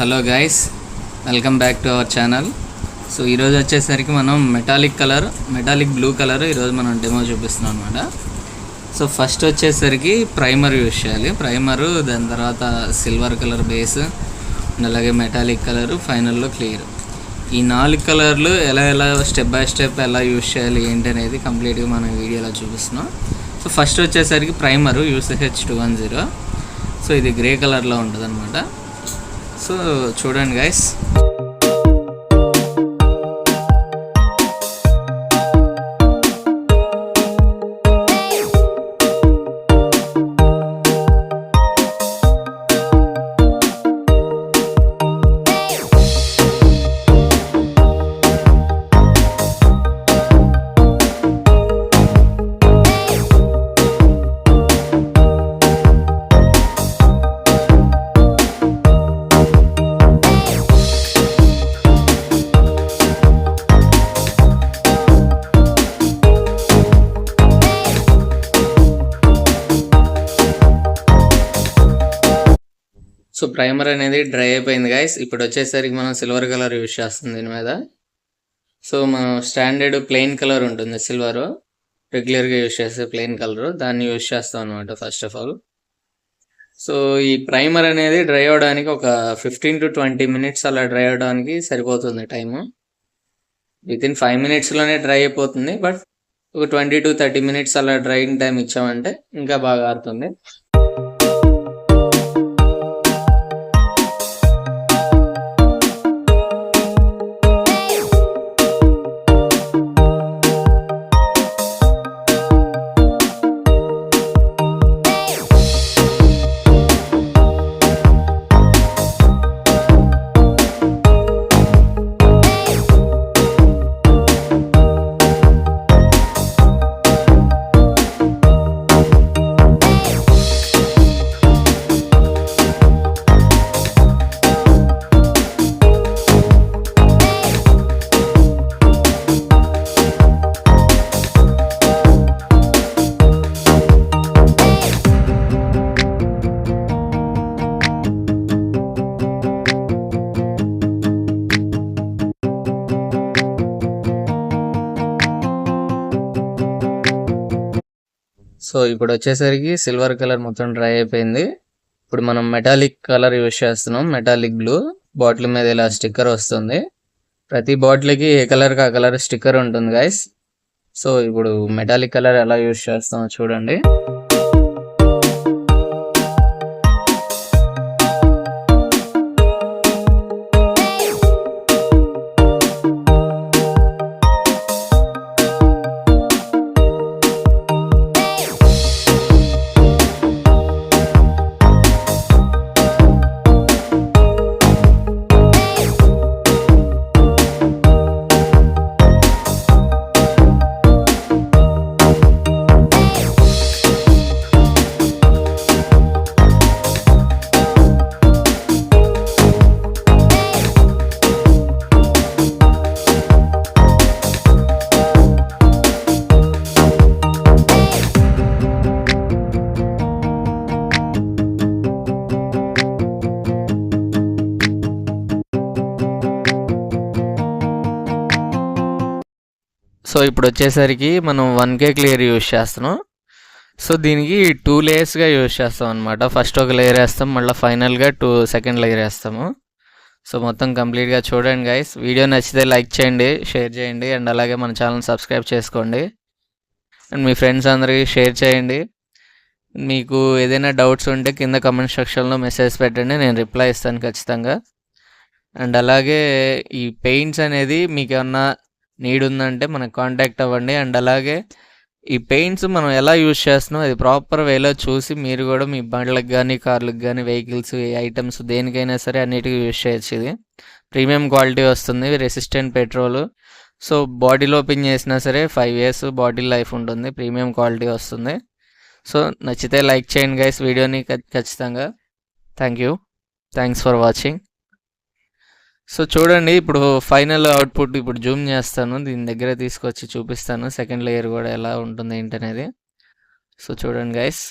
Hello guys welcome back to our channel. So ఈరోజు వచ్చేసరికి మనం metallic colour metallic blue colour ఈరోజు మనం డెమో చూపిస్తున్నాం అనమాట సో ఫస్ట్ వచ్చేసరికి ప్రైమర్ యూజ్ చేయాలి. ప్రైమరు దాని తర్వాత సిల్వర్ కలర్ బేస్ అలాగే మెటాలిక్ కలర్ ఫైనల్లో క్లియర్ ఈ నాలుగు కలర్లు ఎలా ఎలా స్టెప్ బై స్టెప్ ఎలా యూజ్ చేయాలి ఏంటి అనేది కంప్లీట్గా మనం వీడియోలో చూపిస్తున్నాం. సో ఫస్ట్ వచ్చేసరికి primer UCH two one zero so ఇది గ్రే కలర్లో ఉంటుంది అనమాట సో చూడండి గైస్ సో ప్రైమర్ అనేది డ్రై అయిపోయింది గైస్ ఇప్పుడు వచ్చేసరికి మనం సిల్వర్ కలర్ యూజ్ చేస్తుంది దీని మీద. సో మనం స్టాండర్డ్ ప్లెయిన్ కలర్ ఉంటుంది సిల్వర్. రెగ్యులర్గా యూజ్ చేసే ప్లెయిన్ కలర్. దాన్ని యూజ్ చేస్తాం అనమాట ఫస్ట్ ఆఫ్ ఆల్ సో ఈ ప్రైమర్ అనేది డ్రై అవడానికి ఒక ఫిఫ్టీన్ టు ట్వంటీ మినిట్స్ అలా డ్రై అవడానికి సరిపోతుంది టైము. విత్ ఇన్ ఫైవ్ మినిట్స్లోనే డ్రై అయిపోతుంది బట్ ఒక ట్వంటీ టు థర్టీ మినిట్స్ అలా డ్రైయింగ్ టైం ఇచ్చామంటే ఇంకా బాగా ఆరుతుంది సో ఇప్పుడు వచ్చేసరికి సిల్వర్ కలర్ మొత్తం డ్రై అయిపోయింది. ఇప్పుడు మనం మెటాలిక్ కలర్ యూస్ చేస్తున్నాం. Metallic blue. బాటిల్ మీద ఇలా స్టిక్కర్ వస్తుంది. ప్రతి బాటిల్కి ఏ కలర్కి ఆ కలర్ స్టిక్కర్ ఉంటుంది గైస్ సో ఇప్పుడు మెటాలిక్ కలర్ ఎలా యూస్ చేస్తామో చూడండి. సో ఇప్పుడు వచ్చేసరికి మనం వన్ కే క్లియర్ యూజ్ చేస్తున్నాం. సో దీనికి టూ లేయర్స్గా యూజ్ చేస్తాం అనమాట ఫస్ట్ ఒక లేయర్ వేస్తాం మళ్ళీ ఫైనల్గా టూ సెకండ్ లేయర్ వేస్తాము. సో మొత్తం కంప్లీట్గా చూడండి గైస్. వీడియో నచ్చితే లైక్ చేయండి షేర్ చేయండి అండ్ అలాగే మన ఛానల్ సబ్స్క్రైబ్ చేసుకోండి. అండ్ మీ ఫ్రెండ్స్ అందరికీ షేర్ చేయండి. మీకు ఏదైనా డౌట్స్ ఉంటే కింద కమెంట్ సెక్షన్లో మెసేజ్ పెట్టండి నేను రిప్లై ఇస్తాను ఖచ్చితంగా. అండ్ అలాగే ఈ పెయింట్స్ అనేది మీకు ఏమన్నా నీడ్ ఉందంటే మనకు కాంటాక్ట్ అవ్వండి. అండ్ అలాగే ఈ పెయింట్స్ మనం ఎలా యూజ్ చేస్తున్నాం అది ప్రాపర్ వేలో చూసి మీరు కూడా మీ బండ్లకు కానీ కార్లకు కానీ వెహికల్స్ ఏ ఐటమ్స్ దేనికైనా సరే అన్నిటికీ యూజ్ చేయొచ్చు ఇది. ప్రీమియం క్వాలిటీ వస్తుంది resistant petrol so body open చేసినా సరే ఫైవ్ ఇయర్స్ బాడీ లైఫ్ ఉంటుంది ప్రీమియం క్వాలిటీ వస్తుంది. సో నచ్చితే లైక్ చేయండి గైస్ వీడియోని ఖచ్చితంగా. Thank you thanks for watching so చూడండి ఇప్పుడు ఫైనల్ అవుట్పుట్ ఇప్పుడు జూమ్ చేస్తాను. దీని దగ్గర తీసుకొచ్చి చూపిస్తాను. సెకండ్ లేయర్ కూడా ఎలా ఉంటుంది ఏంటనేది సో చూడండి గైస్